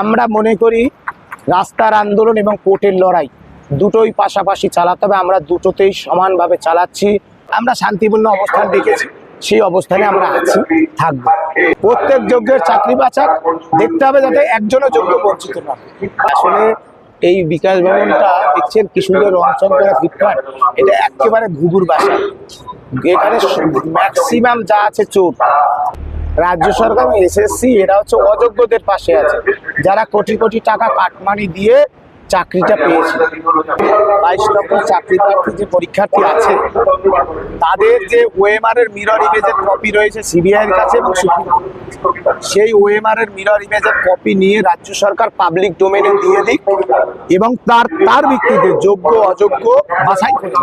আমরা মনে করি রাস্তার আন্দোলন এবং কোর্টের লড়াই দুটোই পাশাপাশি চালাতে হবে, আমরা দুটোতেই সমানভাবে চালাচ্ছি। আমরা শান্তিপূর্ণ অবস্থান দেখেছি সেই অবস্থানে আমরা আছি, থাকব। প্রত্যেক যোগ্যের চাকরি বাঁচাক, দেখতে হবে যাতে একজনও যোগ্য বঞ্চিত না আসলে এই বিকাশ ভবনটা দেখছেন কি সুন্দর রং চং করা ফিটফাট, এটা একেবারে ঘুঘুর বাসা। এখানে ম্যাক্সিমাম যা আছে চোর। রাজ্য সরকার এসএসসি এরা হচ্ছে অযোগ্যদের পাশে আছে। যারা কোটি কোটি টাকা কাটমানি দিয়ে চাকরিটা পেয়েছে। বাইশ লক্ষ চাকরি প্রার্থী যে পরীক্ষার্থী আছে, তাদের যে ওএমআর এর মিরর ইমেজের কপি রয়েছে সিবিআই এর কাছে এবং সেই ওএমআর এর মিরর ইমেজের কপি নিয়ে রাজ্য সরকার পাবলিক ডোমেনে দিয়ে দিক এবং তার তার ভিত্তিতে যোগ্য, অযোগ্য বাছাই করে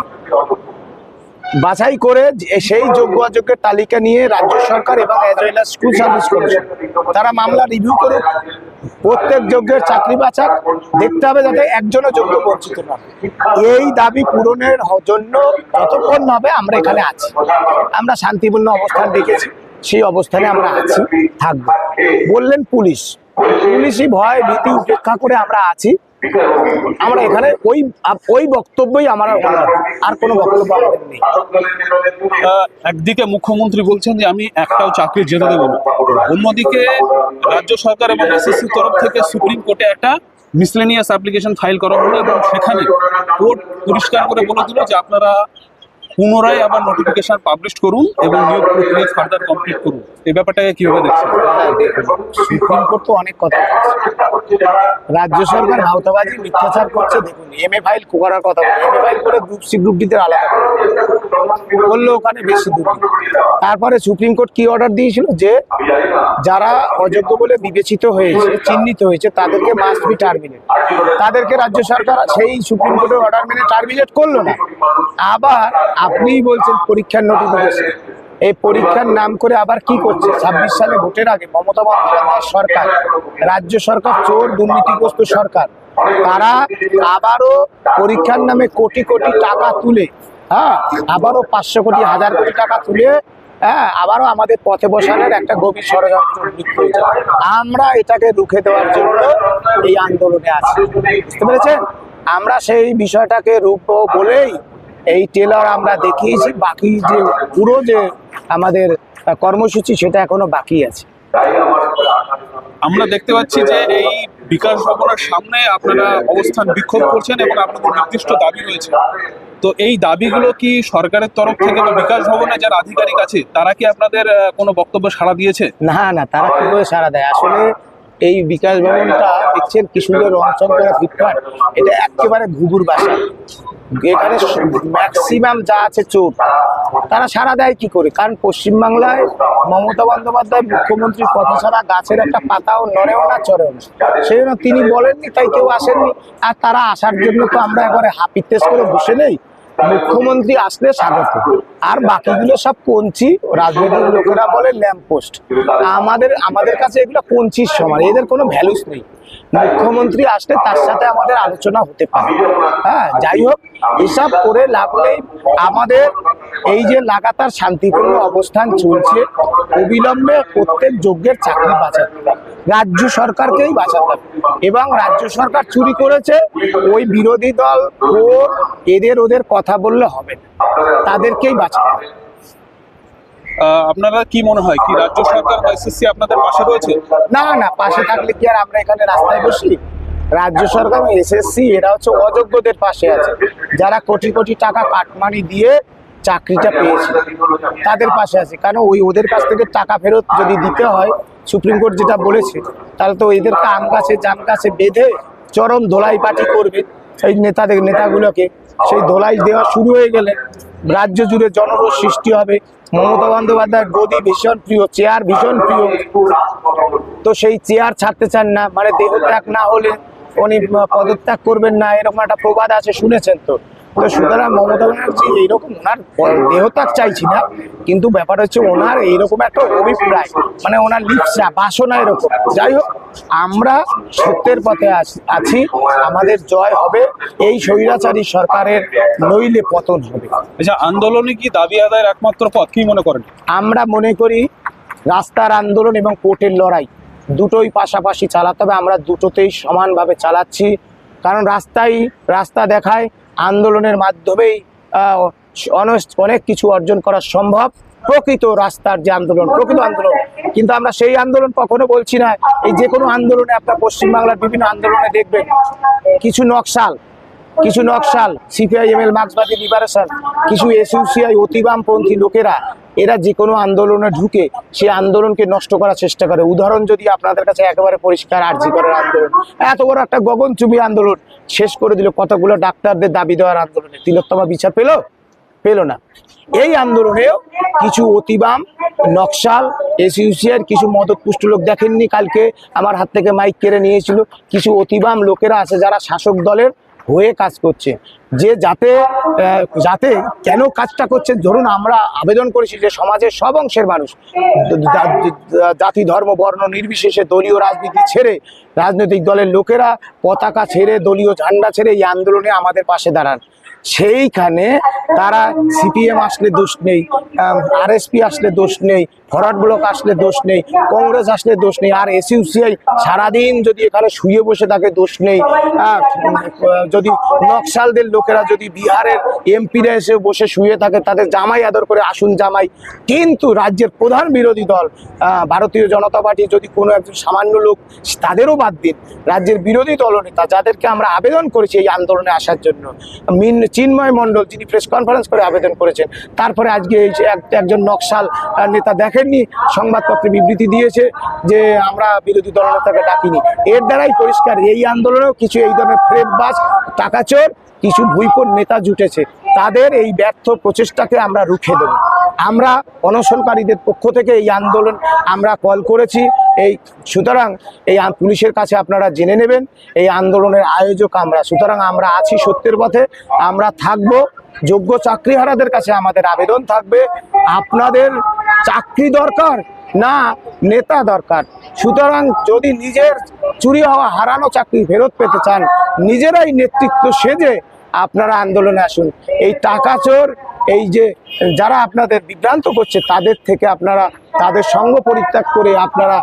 বাছাই করে সেই যোগ্য অযোগ্যের তালিকা নিয়ে রাজ্য সরকার এবং স্কুল সার্ভিস কমিশন তারা মামলা রিভিউ করে প্রত্যেক যোগ্যের চাকরি বাঁচাক দেখতে হবে যাতে একজনও যোগ্য বঞ্চিত না এই দাবি পূরণের জন্য যতক্ষণ হবে আমরা এখানে আছি। আমরা শান্তিপূর্ণ অবস্থান রেখেছি, সেই অবস্থানে আমরা আছি, থাকব। বললেন পুলিশ। পুলিশই ভয়, ভীতি উপেক্ষা করে আমরা আছি। আমরা এখানে ওই ওই বক্তব্যই আমার আর কোনো বক্তব্য আমাদের নেই। একদিকে মুখ্যমন্ত্রী বলছেন যে আমি একটাও চাকরি যেতে দেবো না। অন্যদিকে রাজ্য সরকার এবং এসএসসি তরফ থেকে সুপ্রিম কোর্টে একটা মিসলেনিয়াস অ্যাপ্লিকেশন ফাইল করা হলো এবং সেখানে কোর্ট পরিষ্কার করে বলে দিল যে আপনারা পুনরায় আবার নোটিফিকেশন পাবলিশ করুন এবং নিয়োগ প্রক্রিয়া ফার্দার কমপ্লিট করুন। এই ব্যাপারটাকে কীভাবে দেখছেন? সুপ্রিম কোর্ট তো অনেক কথা। রাজ্য সরকার ভাওতাবাজি মিথ্যাচার করছে দেখুন এম এ ফাইল করার কথা এম এ ফাইল করে গ্রুপ সি গ্রুপ ডিতে আলাদা করে। বলল ওখানে বেশি দূর তারপরে সুপ্রিম কোর্ট কি অর্ডার দিয়েছিল? যে যারা অযোগ্য বলে বিবেচিত হয়েছে চিহ্নিত হয়েছে তাদেরকে মাস্ট বি টার্মিনেট তাদেরকে রাজ্য সরকার সেই সুপ্রিম কোর্টের অর্ডার মেনে টার্মিনেট করল না। আবার আপনিই বলছেন পরীক্ষার নোটিফিকেশন এই পরীক্ষার নাম করে আবার কি করছে? ছাব্বিশ সালে ভোটের আগে মমতা বন্দ্যোপাধ্যায় সরকার, রাজ্য সরকার, চোর, দুর্নীতিগ্রস্ত সরকার, তারা আবারও পরীক্ষার নামে কোটি কোটি টাকা তুলে হ্যাঁ আবারও পাঁচশো কোটি, হাজার কোটি টাকা তুলে হ্যাঁ আবারও আমাদের পথে বসানোর একটা গভীর ষড়যন্ত্র আমরা এটাকে রুখে দেওয়ার জন্য এই আন্দোলনে আছি। বুঝতে পেরেছেন? আমরা সেই বিষয়টাকে রুখবো বলেই এই টেলার আমরা দেখিয়েছি। বাকি যে পুরো যে আমাদের কর্মসূচি সেটা এখনও বাকি আছে। আমরা দেখতে পাচ্ছি যে এই বিকাশ ভবনের সামনে আপনারা অবস্থান বিক্ষোভ করছেন এবং আপনাদের নির্দিষ্ট দাবি রয়েছে। তো এই দাবিগুলো কি সরকারের তরফ থেকে বা বিকাশ ভবনে যারা আধিকারিক আছে তারা কি আপনাদের কোনো বক্তব্য সাড়া দিয়েছে? না না তারা কি সাড়া দেয়। আসলে এই বিকাশ ভবনটা দেখছেন কি সুন্দর রং করা এটা একেবারে ঘুঘুর বাসা। এখানে ম্যাক্সিমাম যা আছে চোর। তারা সারা দেয় কি করে? কারণ পশ্চিমবাংলায় মমতা বন্দ্যোপাধ্যায় মুখ্যমন্ত্রীর কথা ছাড়া গাছের একটা পাতাও নড়েও না, চড়েও না। সেই জন্য তিনি বলেননি, তাই কেউ আসেননি। আর তারা আসার জন্য তো আমরা একবারে হাপিতেস করে বসে নেই। মুখ্যমন্ত্রী আসলে স্বাগত। আর বাকিগুলো সব পঞ্চি, রাজনৈতিক লোকেরা বলে ল্যাম্প পোস্ট। আমাদের আমাদের কাছে এগুলো পঞ্চির সমান, এদের কোনো ভ্যালুস নেই। মুখ্যমন্ত্রী আসলে তার সাথে আমাদের আলোচনা হতে পারে। হ্যাঁ যাই হোক এসব করে লাভ নেই। আমাদের এই যে লাগাতার শান্তিপূর্ণ অবস্থান চলছে, অবিলম্বে প্রত্যেক যোগ্যের চাকরি বাঁচাতে রাজ্য সরকারকেই বাঁচাতে এবং রাজ্য সরকার চুরি করেছে, ওই বিরোধী দল ও এদের, ওদের কথা বললে হবে না। তাদেরকেই বাঁচাতে হবে আপনারা কি মনে হয় কি রাজ্য সরকার বা এসএসসি আপনাদের পাশে রয়েছে? না না পাশে থাকলে কি আর আমরা এখানে রাস্তায় বসি? রাজ্য সরকার এসএসসি এরা হচ্ছে অযোগ্যদের পাশে আছে। যারা কোটি কোটি টাকা কাটমানি দিয়ে চাকরিটা পেয়েছে তাদের পাশে আছে। কারণ ওই ওদের কাছ থেকে টাকা ফেরত যদি দিতে হয় সুপ্রিম কোর্ট যেটা বলেছে তাহলে তো এদেরকে আম গাছে জাম গাছে বেঁধে চরম ধোলাই পাটি করবে। এই নেতাদের নেতাগুলোকে সেই দোলাই দেওয়া শুরু হয়ে গেলে রাজ্য জুড়ে জনরোষ সৃষ্টি হবে। মমতা বন্দ্যোপাধ্যায়ের গদি ভীষণ প্রিয়, চেয়ার ভীষণ প্রিয়। তো সেই চেয়ার ছাড়তে চান না মানে দেহত্যাগ না হলে উনি পদত্যাগ করবেন না, এরকম একটা প্রবাদ আছে, শুনেছেন তো? তো সুতরাং মমতা ব্যানার্জি এইরকম ওনার দেহত্যাগ চাইছি না কিন্তু ব্যাপার হচ্ছে ওনার এইরকম একটা অভিপ্রায় মানে ওনার লিপসা বাসনা এরকম। যাই হোক আমরা সত্যের পথে আছি- আছি আমাদের জয় হবে এই স্বৈরাচারী সরকারের নইলে পতন হবে। আচ্ছা আন্দোলনে কি দাবি আদায়ের একমাত্র পথ? কি মনে করেন? আমরা মনে করি রাস্তার আন্দোলন এবং কোর্টের লড়াই দুটোই পাশাপাশি চালাতে হবে। আমরা দুটোতেই সমানভাবে চালাচ্ছি। কারণ রাস্তায় রাস্তা দেখায় আন্দোলনের মাধ্যমেই অনেক কিছু অর্জন করা সম্ভব। প্রকৃত রাস্তার যে আন্দোলন, প্রকৃত আন্দোলন। কিন্তু আমরা সেই আন্দোলন কখনো বলছি না, এই যে কোনো আন্দোলনে আপনার পশ্চিমবাংলার বিভিন্ন আন্দোলনে দেখবেন, কিছু নকশাল কিছু নকশাল সিপিআইএমএল মার্ক্সবাদী লিবারেশন কিছু এসিউসিআই অতিবামপন্থী লোকেরা এরা যে কোনো আন্দোলনে ঢুকে সেই আন্দোলনকে নষ্ট করার চেষ্টা করে। উদাহরণ যদি আপনাদের কাছে একেবারে পরিষ্কার আর্জি করার আন্দোলন। এত বড় একটা গগনচুম্বী আন্দোলন শেষ করে দিল, কতগুলো ডাক্তারদের দাবি দেওয়ার আন্দোলনে। তিলোত্তমা বিচার পেল? পেল না। এই আন্দোলনেও কিছু অতিবাম, নকশাল এসইউসিআর কিছু মদতপুষ্ট লোক দেখেননি কালকে, আমার হাত থেকে মাইক কেড়ে নিয়েছিল। কিছু অতিবাম লোকেরা আছে যারা শাসক দলের হয়ে কাজ করছে। যে যাতে যাতে কেন কাজটা করছে ধরুন আমরা আবেদন করেছি যে সমাজের সব অংশের মানুষ জাতি, ধর্ম, বর্ণ, নির্বিশেষে দলীয় রাজনীতি ছেড়ে, রাজনৈতিক দলের লোকেরা পতাকা ছেড়ে, দলীয় ঝান্ডা ছেড়ে এই আন্দোলনে আমাদের পাশে দাঁড়ান। সেইখানে তারা সিপিএম আসলে দোষ নেই আরএসপি আসলে দোষ নেই ফরওয়ার্ড ব্লক আসলে দোষ নেই কংগ্রেস আসলে দোষ নেই আর এসইউসিআই সারাদিন যদি এখানে শুয়ে বসে থাকে দোষ নেই। আহ, যদি নকশালদের লোকেরা যদি বিহারের এমপিরা এসে বসে শুয়ে থাকে তাদের জামাই আদর করে আসুন জামাই। কিন্তু রাজ্যের প্রধান বিরোধী দল ভারতীয় জনতা পার্টি যদি কোনো একজন সামান্য লোক তাদেরও বাদ দিন। রাজ্যের বিরোধী দলনেতা যাদেরকে আমরা আবেদন করেছি এই আন্দোলনে আসার জন্য মিন চিন্ময় মণ্ডল যিনি প্রেস কনফারেন্স করে আবেদন করেছেন তারপরে আজকে একজন নকশাল নেতা দেখেননি, সংবাদপত্রে বিবৃতি দিয়েছে যে আমরা বিরোধী দলনেতাকে ডাকিনি। এর দ্বারাই পরিষ্কার, এই আন্দোলনেও কিছু এই ধরনের ফ্রেমবাজ, টাকাচোর, কিছু ভুইপোর নেতা জুটেছে। তাদের এই ব্যর্থ প্রচেষ্টাকে আমরা রুখে দেব। আমরা অনশনকারীদের পক্ষ থেকে এই আন্দোলন আমরা কল করেছি। এই, সুতরাং এই পুলিশের কাছে আপনারা জেনে নেবেন, এই আন্দোলনের আয়োজক আমরা। সুতরাং আমরা আছি সত্যের পথে, আমরা থাকব। যোগ্য চাকরিহারাদের কাছে আমাদের আবেদন থাকবে। আপনাদের চাকরি দরকার না নেতা দরকার। সুতরাং যদি নিজের চুরি হওয়া হারানো চাকরি ফেরত পেতে চান, নিজেরাই নেতৃত্ব সেজে আপনারা আন্দোলনে আসুন। এই টাকা চোর এই যে যারা আপনাদের বিভ্রান্ত করছে, তাদের থেকে আপনারা, তাদের সঙ্গ পরিত্যাগ করে আপনারা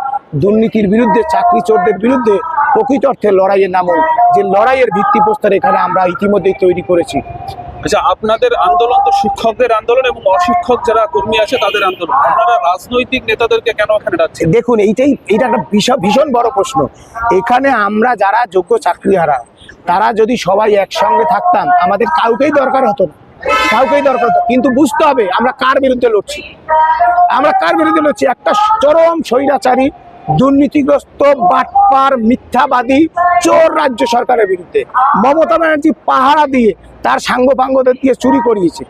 দুর্নীতির বিরুদ্ধে, চাকরি চোরদের বিরুদ্ধে প্রকৃত অর্থে লড়াইয়ে নামুন। যে লড়াইয়ের ভিত্তিপ্রস্তর এখানে আমরা ইতিমধ্যেই তৈরি করেছি। আচ্ছা আপনাদের আন্দোলন তো শিক্ষকদের আন্দোলন এবং অশিক্ষক যারা কর্মী আছে তাদের আন্দোলন। আপনারা রাজনৈতিক নেতাদেরকে কেন ওখানে ডাকছেন? দেখুন, এইটাই এটা একটা ভীষণ ভীষণ বড় প্রশ্ন। এখানে আমরা যারা যোগ্য চাকরিহারা, তারা যদি সবাই একসঙ্গে থাকতাম, আমাদের কাউকেই দরকার হতো না। কাউকেই দরকার হতো কিন্তু বুঝতে হবে আমরা কার বিরুদ্ধে লড়ছি। আমরা কার বিরুদ্ধে লড়ছি? একটা চরম স্বৈরাচারী দুর্নীতিগ্রস্ত, বাটপার, মিথ্যাবাদী চোর রাজ্য সরকারের বিরুদ্ধে। মমতা ব্যানার্জি পাহারা দিয়ে তার সাঙ্গ পাঙ্গদের দিয়ে চুরি করিয়েছে।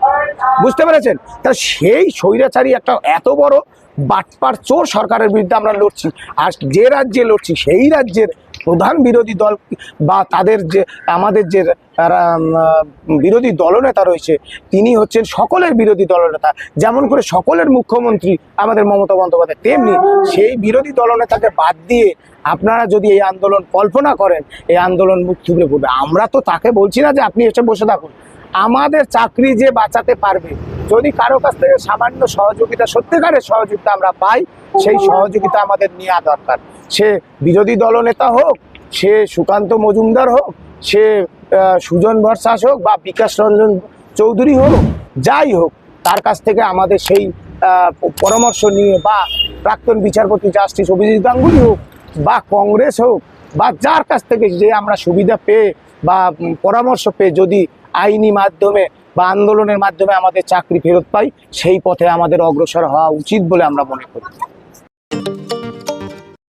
বুঝতে পেরেছেন? তা সেই স্বৈরাচারী একটা এত বড় বাটপার চোর সরকারের বিরুদ্ধে আমরা লড়ছি। আর যে রাজ্যে লড়ছি, সেই রাজ্যের প্রধান বিরোধী দল বা তাদের যে, আমাদের যে বিরোধী দলনেতা রয়েছে, তিনি হচ্ছেন সকলের বিরোধী দলনেতা। যেমন করে সকলের মুখ্যমন্ত্রী আমাদের মমতা বন্দ্যোপাধ্যায়, তেমনি সেই বিরোধী দলনেতাকে বাদ দিয়ে আপনারা যদি এই আন্দোলন কল্পনা করেন, এই আন্দোলন মুখ থুবড়ে পড়বে। আমরা তো তাকে বলছি না যে আপনি এসে বসে থাকুন। আমাদের চাকরি যে বাঁচাতে পারবে, যদি কারও কাছ থেকে সামান্য সহযোগিতা, সত্যিকারের সহযোগিতা আমরা পাই, সেই সহযোগিতা আমাদের নেওয়া দরকার। সে বিরোধী দলনেতা হোক, সে সুকান্ত মজুমদার হোক, সে সুজন ভরসাস হোক বা বিকাশ রঞ্জন চৌধুরী হোক, যাই হোক, তার কাছ থেকে আমাদের সেই পরামর্শ নিয়ে বা প্রাক্তন বিচারপতি জাস্টিস অভিজিৎ গাঙ্গুলি হোক বা কংগ্রেস হোক বা যার কাছ থেকে যে আমরা সুবিধা পেয়ে বা পরামর্শ পেয়ে যদি আইনি মাধ্যমে বা আন্দোলনের মাধ্যমে আমাদের চাকরি ফেরত পাই, সেই পথে আমাদের অগ্রসর হওয়া উচিত বলে আমরা মনে করি।